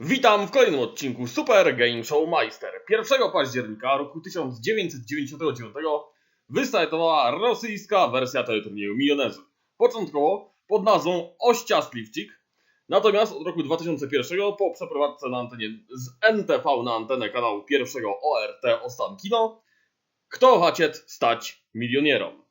Witam w kolejnym odcinku Super Game Show Meister. 1 października roku 1999 wystartowała rosyjska wersja teleturnieju Milionerzy. Początkowo pod nazwą Ościaslivcik, natomiast od roku 2001 po przeprowadzce na antenie z NTV na antenę kanału pierwszego ORT Ostan Kino, kto haciet stać milionierom.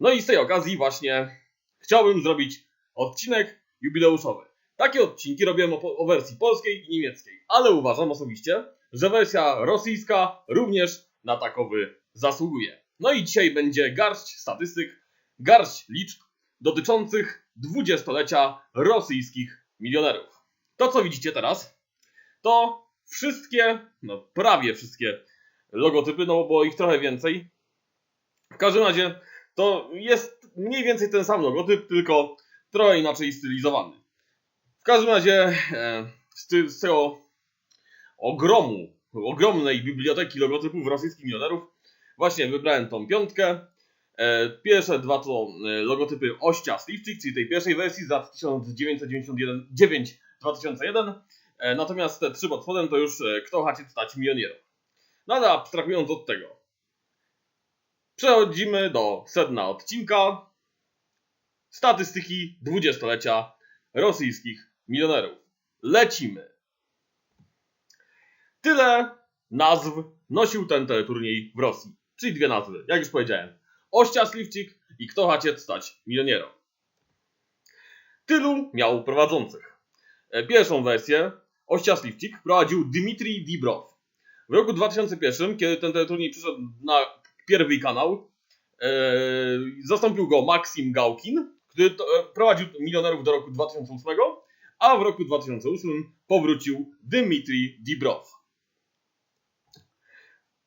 No i z tej okazji właśnie chciałbym zrobić odcinek jubileuszowy. Takie odcinki robiłem o, o wersji polskiej i niemieckiej, ale uważam osobiście, że wersja rosyjska również na takowy zasługuje. No i dzisiaj będzie garść statystyk, garść liczb dotyczących dwudziestolecia rosyjskich milionerów. To, co widzicie teraz, to wszystkie, no prawie wszystkie logotypy, no bo ich trochę więcej. W każdym razie to jest mniej więcej ten sam logotyp, tylko trochę inaczej stylizowany. Każdym razie e, z, z tego ogromu, ogromnej biblioteki logotypów rosyjskich milionerów właśnie wybrałem tą piątkę. E, pierwsze dwa to e, logotypy Ościa Slivchik, czyli tej pierwszej wersji z lat 1999-2001. E, natomiast te trzy pod spodem to już kto chce stać milionierem. No ale abstrahując od tego, przechodzimy do sedna odcinka. Statystyki dwudziestolecia rosyjskich milionerów. Lecimy. Tyle nazw nosił ten teleturniej w Rosji. Czyli dwie nazwy, jak już powiedziałem. Ościa Slivchik i Kto haciet stać milionierem. Tylu miał prowadzących. E, Pierwszą wersję Ościa Slivchik prowadził Dmitrij Dibrow. W roku 2001, kiedy ten teleturniej przyszedł na pierwszy kanał, e, zastąpił go Maksim Gałkin, który e, prowadził milionerów do roku 2008, a w roku 2008 powrócił Dmitrij Dibrow.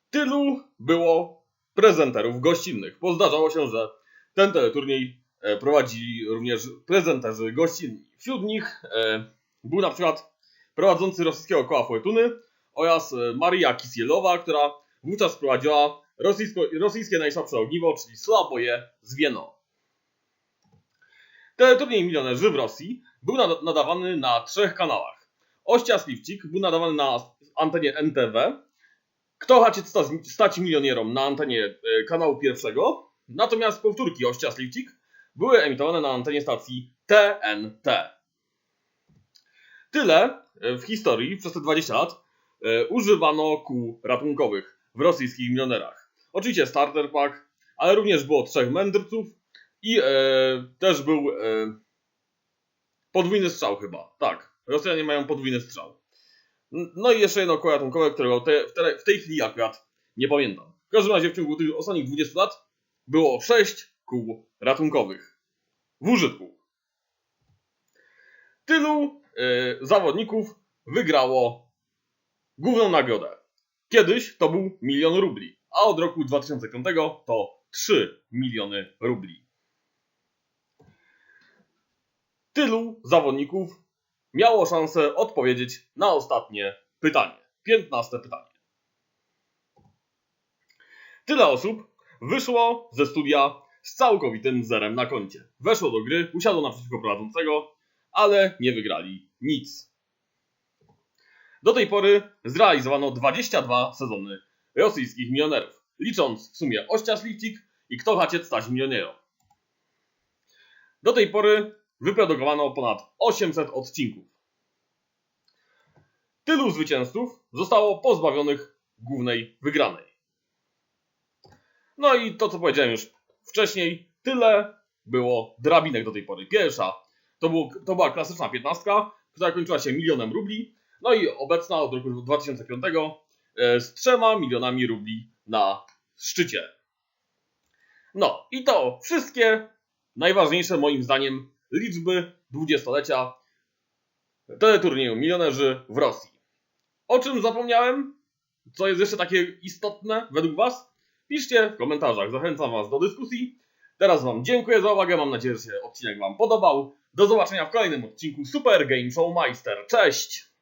Tylu było prezenterów gościnnych, bo zdarzało się, że ten teleturniej e, prowadzili również prezenterzy gościnni. Wśród nich e, był na przykład prowadzący rosyjskiego koła Fortuny oraz e, Maria Kisielowa, która wówczas prowadziła rosyjsko, rosyjskie najsłabsze ogniwo, czyli Słaboje z Wieno. Teleturniej Milionerzy w Rosji był nada- nadawany na trzech kanałach. Ościa Slivchik był nadawany na antenie NTV, Kto chce sta- stać milionierom na antenie e, kanału pierwszego, natomiast powtórki Ościa Slivchik były emitowane na antenie stacji TNT. Tyle e, w historii przez te 20 lat e, używano kół ratunkowych w rosyjskich milionerach. Oczywiście starter pack, ale również było trzech mędrców i e, też był e, podwójny strzał chyba. Tak, Rosjanie mają podwójny strzał. No i jeszcze jedno koło ratunkowe, którego te, w, te, w tej chwili akurat nie pamiętam. W każdym razie w ciągu tych ostatnich 20 lat było 6 kół ratunkowych w użytku. Tylu e, zawodników wygrało główną nagrodę. Kiedyś to był milion rubli, a od roku 2005 to 3 miliony rubli. Tylu zawodników miało szansę odpowiedzieć na ostatnie pytanie. 15 pytanie. Tyle osób wyszło ze studia z całkowitym zerem na koncie. Weszło do gry, usiadło naprzeciwko prowadzącego, ale nie wygrali nic. Do tej pory zrealizowano 22 sezony rosyjskich milionerów, licząc w sumie Ościa Slivchik i Kto haciet stać milionerem. Do tej pory wyprodukowano ponad 800 odcinków. Tylu zwycięzców zostało pozbawionych głównej wygranej. No i to, co powiedziałem już wcześniej, tyle było drabinek do tej pory. Pierwsza to, było, to była klasyczna piętnastka, która kończyła się milionem rubli. No i obecna od roku 2005 e, z trzema milionami rubli na szczycie. No i to wszystkie najważniejsze moim zdaniem liczby dwudziestolecia teleturnieju milionerzy w Rosji. O czym zapomniałem? Co jest jeszcze takie istotne według Was? Piszcie w komentarzach. Zachęcam Was do dyskusji. Teraz Wam dziękuję za uwagę. Mam nadzieję, że się odcinek Wam podobał. Do zobaczenia w kolejnym odcinku Super Game Show Meister. Cześć!